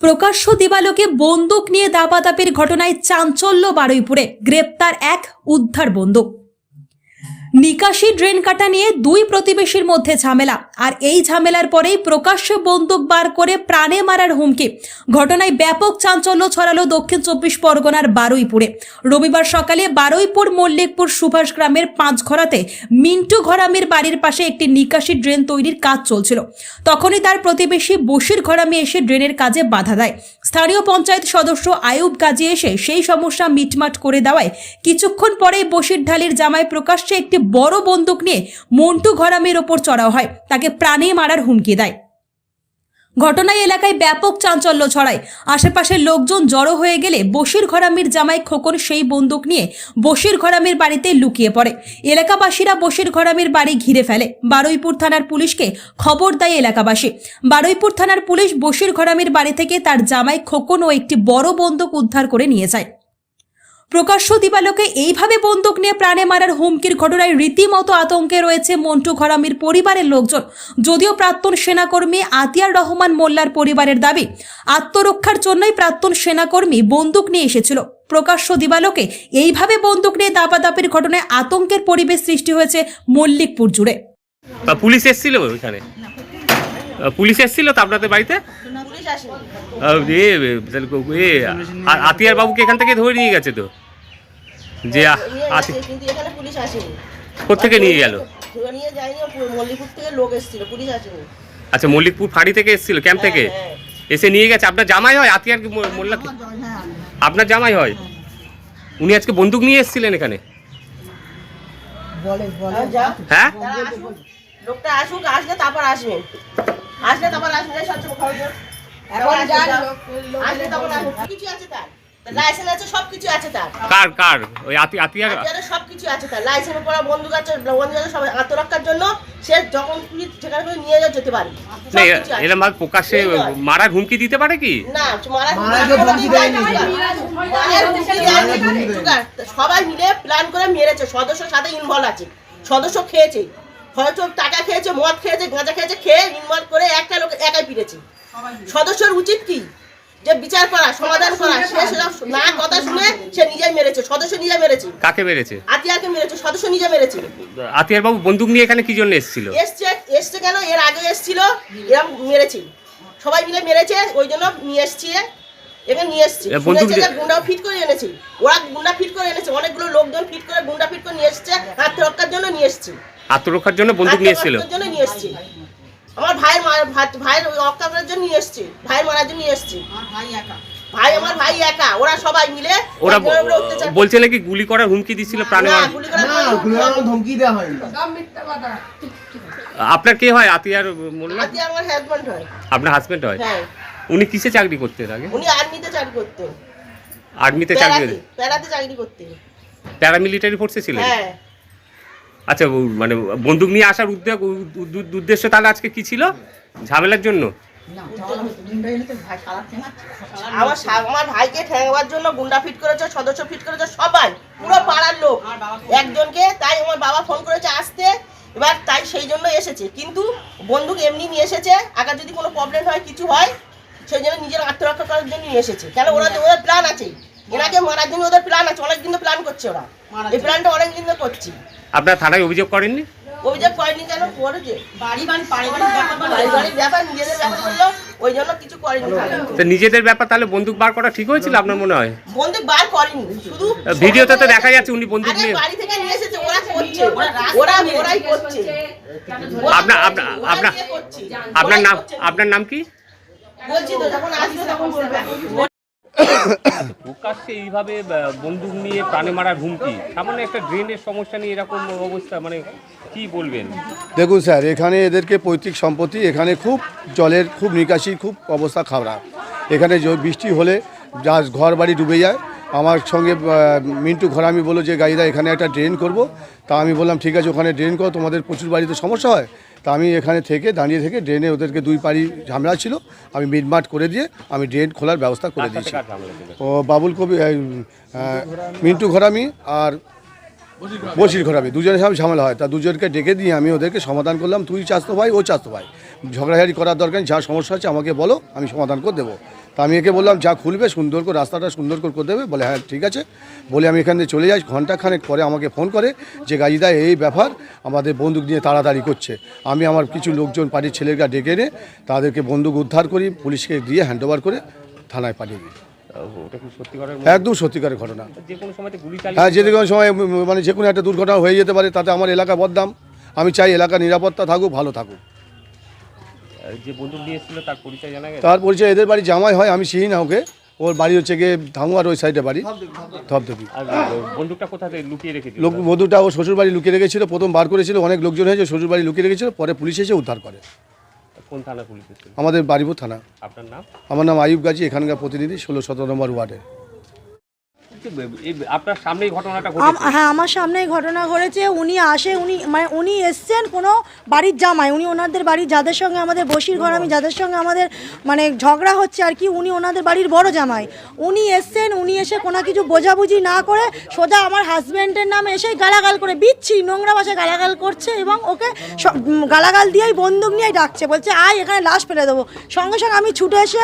প্রকাশ্য দেবালোকে বন্দুক নিয়ে দাপাদাপির ঘটনায় চাঞ্চল্য বারুইপুরে। গ্রেপ্তার এক উদ্ধার বন্দুক। নিকাশি ড্রেন কাটা নিয়ে দুই প্রতিবেশীর মধ্যে ঝামেলা। আর এই ঝামেলার পরেই প্রকাশ্যে বন্দুক বার করে প্রাণে মারার হুমকি। ঘটনায় ব্যাপক চাঞ্চল্য ছড়ালো দক্ষিণ চব্বিশ পরগনার বারুইপুরে। রবিবার সকালে বারুইপুর মল্লিকপুর সুভাষ গ্রামের পাঁচঘরাতে মিন্টু ঘরামির বাড়ির পাশে একটি নিকাশি ড্রেন তৈরির কাজ চলছিল। তখনই তার প্রতিবেশী বসির ঘরামি এসে ড্রেনের কাজে বাধা দেয়। স্থানীয় পঞ্চায়েত সদস্য আয়ুব গাজী এসে সেই সমস্যা মিটমাট করে দেওয়ায় কিছুক্ষণ পরেই বসির ঢালির জামায় প্রকাশ্যে একটি বড় বন্দুক নিয়ে মন্টু ঘরামির ওপর চড়াও হয়। তাকে প্রাণে মারার হুমকি দেয়। ঘটনায় এলাকায় ব্যাপক চাঞ্চল্য ছড়ায়। আশেপাশের লোকজন জড়ো হয়ে গেলে বশির ঘরামির জামাই খোকন সেই বন্দুক নিয়ে বশির ঘরামির বাড়িতে লুকিয়ে পড়ে। এলাকাবাসীরা বশির ঘরামির বাড়ি ঘিরে ফেলে। বারুইপুর থানার পুলিশকে খবর দেয় এলাকাবাসী। বারুইপুর থানার পুলিশ বশির ঘরামির বাড়ি থেকে তার জামাই খোকন ও একটি বড় বন্দুক উদ্ধার করে নিয়ে যায়। প্রকাশ্য দিবালোকে এইভাবে বন্দুক নিয়ে প্রাণে মারার হুমকির ঘটনায় রীতিমতো আতঙ্কে রয়েছে মন্টু ঘরামির পরিবারের লোকজন। যদিও প্রাক্তন সেনাকর্মী আতিয়ার রহমান মোল্লার পরিবারের দাবি আত্মরক্ষার জন্যই প্রাক্তন সেনাকর্মী বন্দুক নিয়ে এসেছিল। প্রকাশ্য দিবালোকে এইভাবে বন্দুক নিয়ে দাপাদাপির ঘটনায় আতঙ্কের পরিবেশ সৃষ্টি হয়েছে মল্লিকপুর জুড়ে। পুলিশ এসেছিল ওইখানে? পুলিশ এসেছিল তো আপনাদের বাড়িতে? এ তাহলে কো- এ আ- আতিয়ার বাবুকে এখান থেকে ধরে নিয়ে গেছে তো? যে আ- নিয়ে কিন্তু এখানে পুলিশ আসেনি। কোত্থেকে নিয়ে গেল? ধরে নিয়ে যায়নি মল্লিকপুর থেকে লোক এসেছিল পুলিশ আসেনি। আচ্ছা মল্লিকপুর ফাঁড়ি থেকে এসেছিল ক্যাম্প থেকে? হ্যাঁ, এসে নিয়ে গেছে আপনার জামাই হয় আতিয়ার কি মো- মোল্লাকে আপনার জামাই হয়? উনি আজকে বন্দুক নিয়ে এসেছিলেন এখানে? হ্যাঁ? লোকটা আসুক আসলে তারপর আসবে। আসলে তারপর আসবে এই সব খবর আসবে, আসলে তারপর আছে তার। লাইসেন্স আছে সবকিছু আছে তার। কার কার? ওই আতি- আতিয়ার সবকিছু আছে তার। লাইসেন্স পড়া বন্দুক আছে বন্দুক আছে সব আত্মরক্ষার জন্য সে যখন খুশি সেখানে করে নিয়ে যা- যেতে পারে। না সবকিছু আছে। এরম ভাবে প্রকাশ্যে মারার হুমকি দিতে পারে কি? না। সবাই মিলে প্ল্যান করে মেরেছে সদস্যর সাথে ইনভলভ আছে। সদস্য খেয়েছে। হয়তো টাকা খেয়েছে মদ খেয়েছে গাঁজা খেয়েছে খেয়ে ইনভলভ করে একটা লোক একাই পিড়েছে সদস্যর উচিত কি? যে বিচার করা সমাধান করা সে না কথা শুনে সে নিজেই মেরেছে সদস্য নিজে মেরেছে। কাকে মেরেছে? আতিয়াকে মেরেছে সদস্য নিজে মেরেছে। আতিয়ার বাবু বন্দুক নিয়ে এখানে কি জন্য এসেছিল? এসছে এসছে কেন? এর আগে এসছিল এরম মেরেছে। সবাই মিলে মেরেছে ওই জন্য নিয়ে এসছে এখানে নিয়ে এসছে। বন্দুক গুন্ডাও ফিট করে এনেছে। ওরা গুন্ডা ফিট করে এনেছে অনেকগুলো লোকজন ফিট করে গুন্ডা ফিট করে নিয়ে এসছে আত্মরক্ষার জন্য নিয়ে এসছে। আত্মরক্ষার জন্য বন্দুক নিয়ে এসেছিল? আত্মরক্ষার জন্য নিয়ে এসছে। আমার ভাইয়ের মার- ভাই- ভাইয়ের ওই অকাপের জন্য নিয়ে এসছে। ভাইয়ের মারার জন্য নিয়ে এসছে। ভাই আমার ভাই একা। ওরা সবাই মিলে ওরা বলছে নাকি গুলি করার হুমকি প্রাণে না, গুলি আমার দেওয়া আপনার কে হয়? আতিয়ার মোল্লা? আতিয়া আমার হাজব্যান্ড হয়। আপনার হাজবেন্ড হয়? হ্যাঁ। উনি কিসে চাকরি করতেন আগে? উনি আর্মিতে চাকরি করতেন। আর্মিতে চাকরি প্যারাতে প্যারাতে চাকরি করতেন। প্যারামিলিটারি ফোর্সে ছিলেন? হ্যাঁ। আচ্ছা মানে বন্দুক নিয়ে আসার উদ্যোগ উদ্দেশ্য তাহলে আজকে কি ছিল? ঝামেলার জন্য? আমার আমার ভাইকে জন্য গুন্ডা ফিট করেছে, সদস্য ফিট করেছে পুরো পাড়ার লোক। একজনকে, তাই আমার বাবা ফোন করেছে আসতে, এবার তাই সেই জন্য এসেছে। কিন্তু বন্দুক এমনি নিয়ে এসেছে যদি কোনো প্রবলেম হয়, কিছু হয়, সেই জন্য নিজের আত্মরক্ষা করার জন্য নিয়ে এসেছে। কেন? ওরা ওদের প্ল্যান আছে। এনাকে মারার জন্য ওদের প্ল্যান আছে অনেক দিন প্ল্যান করছে ওরা। এই প্ল্যানটা অনেক দিন করছি। আপনার থানায় অভিযোগ করেননি? অভিযোগ করেনি কেন? করেছে বাড়ি বাড়ি পারিবারিক ব্যাপার নিজেদের ব্যাপার করল ওই জন্য কিছু করেনি। তো নিজেদের ব্যাপার তাহলে বন্দুক বার করা ঠিক হয়েছিল আপনার মনে হয়? বন্দুক বার করেনি। শুধু ভিডিওতে তো দেখা যাচ্ছে উনি বন্দুক নিয়ে। বাড়ি থেকে নিয়ে এসেছে ওরা করছে। ওরা ওরাই করছে। আপনার আপনার আপনার আপনার নাম আপনার নাম কি? বলছি তো যখন আসবে তখন বলবে। প্রকাশ্যে এইভাবে বন্দুক নিয়ে প্রাণে মারার হুমকি। সামান্য একটা ড্রেনের সমস্যা নিয়ে এরকম অবস্থা মানে কি বলবেন? দেখুন স্যার, এখানে এদেরকে পৈতৃক সম্পত্তি, এখানে খুব জলের, খুব নিকাশি, খুব অবস্থা খারাপ। এখানে বৃষ্টি হলে যা ঘর বাড়ি ডুবে যায়। আমার সঙ্গে মিন্টু ঘরামি বলল যে গাড়িদা এখানে একটা ড্রেন করব। তা আমি বললাম, ঠিক আছে, ওখানে ড্রেন করো, তোমাদের প্রচুর বাড়িতে সমস্যা হয়। তা আমি এখানে থেকে দাঁড়িয়ে থেকে ড্রেনে ওদেরকে দুই পাড়ি ঝামেলা ছিল আমি মিটমাট করে দিয়ে আমি ড্রেন খোলার ব্যবস্থা করে দিয়েছি। ও বাবুল কবি মিন্টু ঘোরামি আর বসির ঘোরাবে দুজনের সাথে ঝামেলা হয়। তা দুজনকে ডেকে দিয়ে আমি ওদেরকে সমাধান করলাম। তুই চাস্তো ভাই, ও চাস্তো ভাই। ঝগড়াঝাড়ি করার দরকার যা সমস্যা আছে আমাকে বলো, আমি সমাধান করে দেবো। তা আমি একে বললাম, যা খুলবে, সুন্দর করে, রাস্তাটা সুন্দর করে করে দেবে। বলে হ্যাঁ ঠিক আছে। বলে, আমি এখান থেকে চলে যাই। ঘন্টাখানেক পরে আমাকে ফোন করে যে গাজিদা এই ব্যাপার আমাদের বন্দুক নিয়ে তাড়াতাড়ি করছে। আমি আমার কিছু লোকজন পার্টির ছেলেরা ডেকে এনে তাদেরকে বন্দুক উদ্ধার করি। পুলিশকে দিয়ে হ্যান্ড ওভার করে থানায় পাঠিয়ে দিই। একদম সত্যিকারের ঘটনা। হ্যাঁ যে কোনো সময় মানে যে কোনো একটা দুর্ঘটনা হয়ে যেতে পারে তাতে আমার এলাকা বদনাম। আমি চাই এলাকা নিরাপত্তা থাকুক ভালো থাকুক। তার পরিচয় এদের বাড়ি জামাই হয় আমি চিনি না ওকে। ওর বাড়ি হচ্ছে গিয়ে ধাঙ্গুয়ার ওই সাইডে বাড়ি ধপধপি বন্দুকটা লুকিয়ে লোক বধুটা ও শ্বশুর বাড়ি লুকিয়ে রেখেছিল প্রথম বার করেছিল অনেক লোকজন হয়েছে শ্বশুর বাড়ি লুকিয়ে রেখেছিল পরে পুলিশ এসে উদ্ধার করে। কোন থানা পুলিশ আমাদের বাড়িপুর থানা। আপনার নাম? আমার নাম আয়ুব গাজী এখানকার প্রতিনিধি ষোলো সতেরো নম্বর ওয়ার্ডে। এই আপনার সামনেই ঘটনাটা হ্যাঁ আমার সামনে ঘটনা ঘটেছে। উনি আসে উনি মানে উনি এসছেন কোনো বাড়ির জামাই। উনি ওনাদের বাড়ির যাদের সঙ্গে আমাদের বসির ঘর আমি যাদের সঙ্গে আমাদের মানে ঝগড়া হচ্ছে আর কি উনি ওনাদের বাড়ির বড় জামাই। উনি এসছেন উনি এসে কোনো কিছু বোঝাবুঝি না করে সোজা আমার হাজব্যান্ডের নামে এসেই গালাগাল করে বিচ্ছি নোংরা ভাষায় গালাগাল করছে এবং ওকে গালাগাল দিয়েই বন্দুক নিয়েই ডাকছে। বলছে আয় এখানে লাশ ফেলে দেবো। সঙ্গে সঙ্গে আমি ছুটে এসে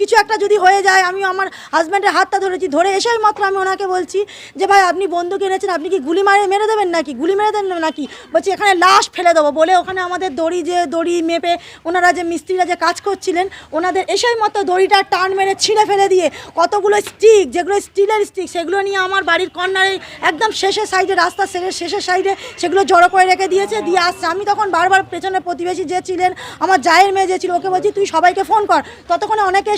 কিছু একটা যদি হয়ে যায় আমি আমার হাজব্যান্ডের হাতটা ধরেছি, ধরে এসেই মাত্র আমি ওনাকে বলছি যে, ভাই, আপনি বন্দুক এনেছেন, আপনি কি গুলি মারে, মেরে দেবেন নাকি? গুলি মেরে দেন নাকি? বলছি, এখানে লাশ ফেলে দেবো। বলে ওখানে আমাদের দড়ি যে, দড়ি মেপে ওনারা যে, মিস্ত্রিরা যে কাজ করছিলেন, ওনাদের এসেই মতো দড়িটা টান মেরে ছিঁড়ে ফেলে দিয়ে, কতগুলো স্টিক যেগুলো স্টিলের স্টিক সেগুলো নিয়ে আমার বাড়ির কর্নারে একদম শেষের সাইডে রাস্তা শেষের শেষের সাইডে সেগুলো জড়ো করে রেখে দিয়েছে, দিয়ে আসছে। আমি তখন বারবার পেছনে প্রতিবেশী যে ছিলেন, আমার জায়ের মেয়ে যে ছিল, ওকে বলছি, তুই সবাইকে ফোন কর। ততক্ষণে অনেকে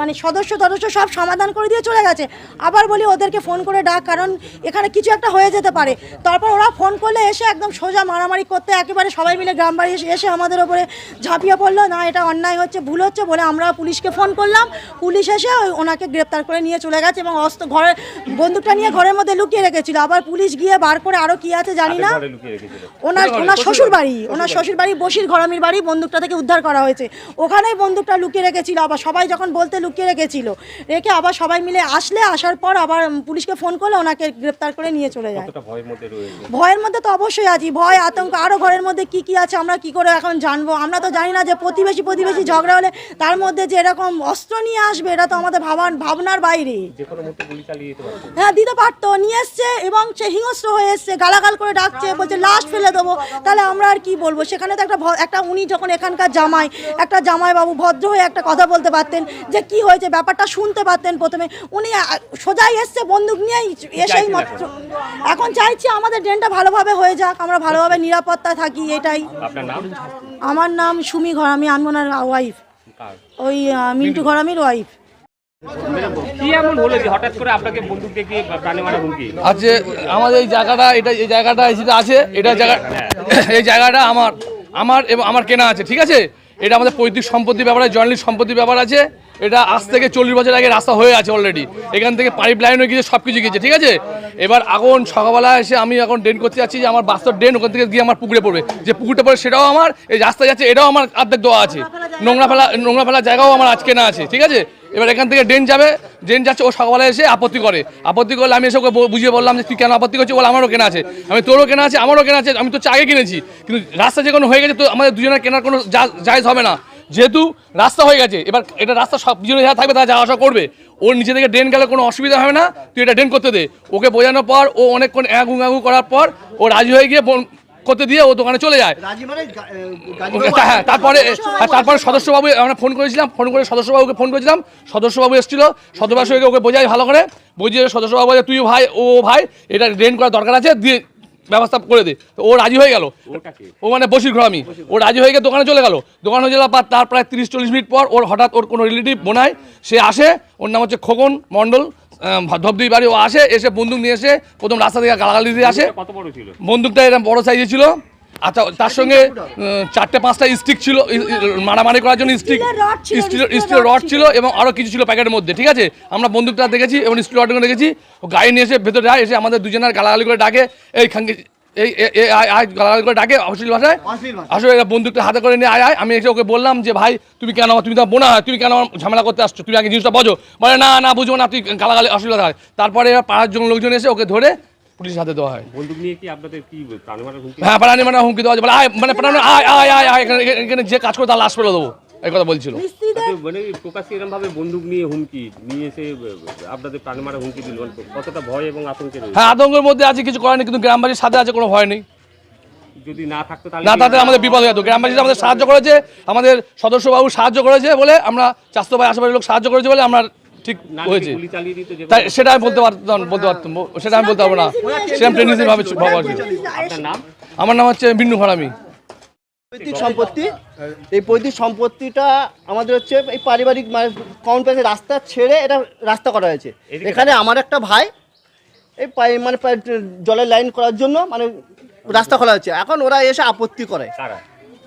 মানে সদস্য সদস্য সব সমাধান করে দিয়ে চলে গেছে। আবার বলি ওদেরকে ফোন করে ডাক কারণ এখানে কিছু একটা হয়ে যেতে পারে। তারপর ওরা ফোন করলে এসে একদম সোজা মারামারি করতে একেবারে সবাই মিলে গ্রাম বাড়ি এসে এসে আমাদের ওপরে ঝাঁপিয়ে পড়ল না এটা অন্যায় হচ্ছে ভুল হচ্ছে বলে আমরা পুলিশকে ফোন করলাম। পুলিশ এসে ওই ওনাকে গ্রেপ্তার করে নিয়ে চলে গেছে এবং অস্ত্র ঘরে বন্দুকটা নিয়ে ঘরের মধ্যে লুকিয়ে রেখেছিল। আবার পুলিশ গিয়ে বার করে আরও কি আছে জানি না। ওনার ওনার শ্বশুর বাড়ি ওনার শ্বশুর বাড়ি বসির ঘরামির বাড়ি বন্দুকটা থেকে উদ্ধার করা হয়েছে। ওখানেই বন্দুকটা লুকিয়ে রেখেছিল আবার সবাই যখন বলতে লুকিয়ে রেখেছিল। রেখে আবার সবাই মিলে আসলে আসার পর আবার পুলিশকে ফোন করলে ওনাকে গ্রেপ্তার করে নিয়ে চলে যায়। ভয়ের মধ্যে তো অবশ্যই আছি। ভয় আতঙ্ক আরও ঘরের মধ্যে কি কি আছে আমরা কি করে এখন জানব? আমরা তো জানি না যে প্রতিবেশী প্রতিবেশী ঝগড়া হলে তার মধ্যে যে এরকম অস্ত্র নিয়ে আসবে এটা তো আমাদের ভাবান ভাবনার বাইরে। হ্যাঁ দিতে পারতো। নিয়ে এসছে এবং সে হিংস্র হয়ে এসছে গালাগাল করে ডাকছে বলছে লাস্ট ফেলে দেবো। তাহলে আমরা আর কি বলব? সেখানে তো একটা একটা উনি যখন এখানকার জামাই একটা জামাই বাবু ভদ্র হয়ে একটা কথা বলতে পারতেন। যে কি হয়েছে ব্যাপারটা শুনতে পারতেন প্রথমে। উনি সোজাই এসছে বন্দুক নিয়েই এসেই মাত্র। এখন চাইছি আমাদের ড্রেনটা ভালোভাবে হয়ে যাক আমরা ভালোভাবে নিরাপত্তা থাকি এটাই। আমার নাম সুমি ঘর আমি আমি ওনার ওয়াইফ ওই মিন্টু ঘরামির ওয়াইফ কি এমন হলো যে হঠাৎ করে আপনাকে বন্দুক দেখিয়ে প্রাণে মারা হুমকি? আছে আমাদের এই জায়গাটা এটা এই জায়গাটা আছে এটা জায়গা এই জায়গাটা আমার আমার এবং আমার কেনা আছে ঠিক আছে? এটা আমাদের পৈতৃক সম্পত্তি ব্যাপার জয়েন্টলি সম্পত্তি ব্যাপার আছে। এটা আজ থেকে চল্লিশ বছর আগে রাস্তা হয়ে আছে অলরেডি এখান থেকে পাইপ লাইন হয়ে গিয়েছে সব কিছু গিয়েছে, ঠিক আছে? এবার এখন সকালবেলা এসে আমি এখন ড্রেন করতে যাচ্ছি যে আমার বাস্তব ড্রেন ওখান থেকে গিয়ে আমার পুকুরে পড়বে। যে পুকুরটা পড়ে সেটাও আমার, এই রাস্তা যাচ্ছে, এটাও আমার অর্ধেক দেওয়া আছে। নোংরা ফেলা, নোংরা ফেলার জায়গাও আমার আজকে না আছে, ঠিক আছে? এবার এখান থেকে ড্রেন যাবে, ড্রেন যাচ্ছে, ও সকালবেলা এসে আপত্তি করে। আপত্তি করলে আমি এসে ওকে বুঝিয়ে বললাম যে, তুই কেন আপত্তি করছিস? বলে, আমারও কেনা আছে। আমি, তোরও কেনা আছে, আমারও কেনা আছে, আমি তো চাগে কিনেছি। কিন্তু রাস্তা যে কোনো হয়ে গেছে, তো আমাদের দুজনের কেনার কোনো যা- জায়েজ হবে না। যেহেতু রাস্তা হয়ে গেছে, এবার এটা রাস্তা সব দুজনে যারা থাকবে, তারা যাওয়া আসা করবে। ওর নিচে থেকে ড্রেন গেলে কোনো অসুবিধা হবে না, তুই এটা ড্রেন করতে দে। ওকে বোঝানোর পর, ও অনেকক্ষণ অ্যাগু অ্যাগু করার পর, ও রাজি হয়ে গিয়ে করতে দিয়ে ও দোকানে চলে যায়। বাবু হ্যাঁ তারপরে হ্যাঁ, তারপরে সদস্যবাবু আমরা ফোন করেছিলাম ফোন করে সদস্যবাবুকে ফোন করেছিলাম। সদস্যবাবু এসেছিল সদস্যবাবুকে ওকে বোঝাই ভালো করে বুঝিয়ে সদস্যবাবু বলে তুই ভাই ও ভাই এটা ড্রেন করার দরকার আছে দিয়ে ব্যবস্থা করে দে। তো ও রাজি হয়ে গেল। ও মানে বসির ঘর আমি ও রাজি হয়ে গিয়ে দোকানে চলে গেল। দোকানে যাওয়ার পর তার প্রায় তিরিশ চল্লিশ মিনিট পর ওর হঠাৎ ওর কোনো রিলেটিভ বোনায় সে আসে ওর নাম হচ্ছে খোকন মণ্ডল। ধবদুই বাড়ি ও আসে এসে বন্দুক নিয়ে এসে প্রথম রাস্তা থেকে গালাগালি দিয়ে আসে। কত বড় ছিল? বন্দুকটা এরকম বড় সাইজে ছিল। আচ্ছা তার সঙ্গে চারটে পাঁচটা স্টিক ছিল মারামারি করার জন্য স্টিক স্টিলের রড ছিল, এবং আরও কিছু ছিল প্যাকেটের মধ্যে ঠিক আছে? আমরা বন্দুকটা দেখেছি এবং স্টিল রডগুলো দেখেছি। ও গাড়ি নিয়ে এসে ভেতরে এসে আমাদের দুজনের গালাগালি করে ডাকে এই খাঙ্গে এই এ- এ- আয় আয় করে ডাকে অশ্লীল ভাষায়। আসলে এরা বন্দুকটা হাতে করে নিয়ে আয় আয়। আমি এসে ওকে বললাম যে ভাই তুমি কেন আমার- তুমি তো বোনা হয় তুমি কেন আমার ঝামেলা করতে আসছো? তুমি আগে জিনিসটা বোঝো। বলে না না বুঝব না তুই গালাগালি অশ্লীল ভাষায় তারপরে পাড়ার জন লোকজন এসে ওকে ধরে পুলিশের হাতে দেওয়া হয়। বন্দুক নিয়ে কি আপনাদের কি হ্যাঁ প্রাণী মানে হুমকি দেওয়া বলে মানে প্রাণী আয় আয় আয় আয় এখানে এখানে যে কাজ করে তার লাশ ফেলে দেবো। এই কথা বলছিল। মানে প্রকাশ্যে এরকম ভাবে বন্দুক নিয়ে হুমকি নিয়ে এসে আপনাদের প্রাণ মারা হুমকি দিল। মানে কতটা ভয় এবং আতঙ্কে হ্যাঁ আতঙ্কের মধ্যে আছে কিছু করেনি কিন্তু গ্রামবাসীর সাথে আছে কোনো ভয় নেই। যদি না থাকতো না তাতে আমাদের বিপদ হয়ে যেত। গ্রামবাসীরা আমাদের সাহায্য করেছে আমাদের সদস্যবাবু সাহায্য করেছে বলে আমরা স্বাস্থ্য ভাই আশেপাশের লোক সাহায্য করেছে বলে আমরা ঠিক হয়েছে। গুলি চালিয়ে দিত যে তাই সেটা আমি বলতে পারতাম বলতে পারতাম সেটা আমি বলতে পারব না। সেরকম ভাবে আমার নাম হচ্ছে বিন্নু ফারামি পৈতৃক সম্পত্তি? এই পৈতৃক সম্পত্তিটা আমাদের হচ্ছে এই পারিবারিক মানে কমন প্যাসে রাস্তা ছেড়ে এটা রাস্তা করা হয়েছে। এখানে আমার একটা ভাই এই পাই- মানে জলের লাইন করার জন্য মানে রাস্তা খোলা হয়েছে। এখন ওরা এসে আপত্তি করে।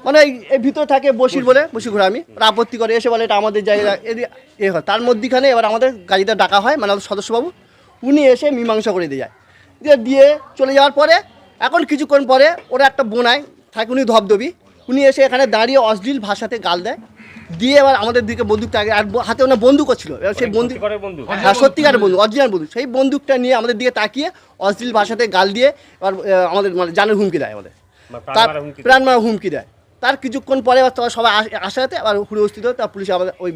মানে এই ভিতরে থাকে বসির বলে বসি ঘুরে আমি ওরা আপত্তি করে এসে বলে এটা আমাদের জায়গা এ হয়। তার মধ্যিখানে এবার আমাদের গাড়িতে ডাকা হয় মানে আমাদের সদস্যবাবু। উনি এসে মীমাংসা করে দিয়ে যায়। দিয়ে দিয়ে চলে যাওয়ার পরে এখন কিছুক্ষণ পরে ওরা একটা বোনায় থাকে উনি ধবধবি। উনি এসে এখানে দাঁড়িয়ে অশ্লীল ভাষাতে গাল দেয়। দিয়ে এবার আমাদের দিকে বন্দুকটা আগে আর হাতে ওনার বন্দুকও ছিল। এবার সেই বন্দুক বন্ধু হ্যাঁ সত্যিকার বন্ধু অরিজিনাল বন্ধু সেই বন্দুকটা নিয়ে আমাদের দিকে তাকিয়ে অশ্লীল ভাষাতে গাল দিয়ে এবার আমাদের মানে জানের হুমকি দেয় আমাদের। তার প্রাণ মারা হুমকি দেয়। তার কিছুক্ষণ পরে আবার তোমার সবাই আস- আসাতে আবার হুড়ে উপস্থিত হয়, তার পুলিশ আমাদের ওই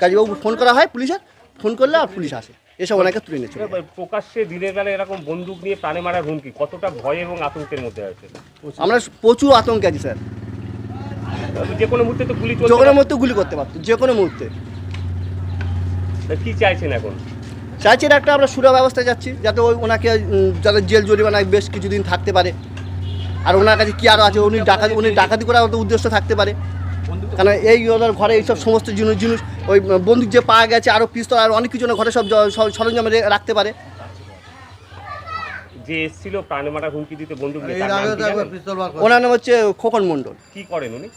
গাজীবাবু ফোন করা হয় পুলিশের। ফোন করলে আর পুলিশ আসে। এসব ওনাকে তুলে নিয়েছে প্রকাশ্যে দিনের বেলা এরকম বন্দুক নিয়ে প্রাণে মারার হুমকি কতটা ভয় এবং আতঙ্কের মধ্যে আছে? আমরা প্রচুর আতঙ্কে আছি স্যার। যে কোনো মুহূর্তে তো গুলি যে কোনো মুহূর্তে গুলি করতে পারতো যে কোনো মুহূর্তে। কি চাইছেন এখন? চাইছি এটা একটা আমরা সুরা ব্যবস্থা যাচ্ছি যাতে ওই ওনাকে যাতে জেল জরিমানায় বেশ কিছুদিন থাকতে পারে। আর ওনার কাছে কি আরও আছে? উনি ডাকাতি উনি ডাকাতি করার মতো উদ্দেশ্য থাকতে পারে। কারণ এই ওনার ঘরে এইসব সমস্ত জিনিস জিনিস ওই বন্দুক যে পাওয়া গেছে আরও পিস্তল আর অনেক কিছু ঘরে সব সরঞ্জাম রাখতে পারে। যে এসেছিল প্রাণে মারার হুমকি দিতে বন্দুক ওনার নাম হচ্ছে খোকন মণ্ডল। কি করেন উনি?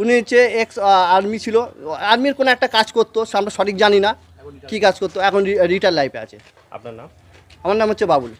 উনি হচ্ছে এক্স আর্মি ছিল। আর্মির কোনো একটা কাজ করতো আমরা সঠিক জানি না। কী কাজ করতো? এখন রিটায়ার লাইফে আছে। আপনার নাম? আমার নাম হচ্ছে বাবুল।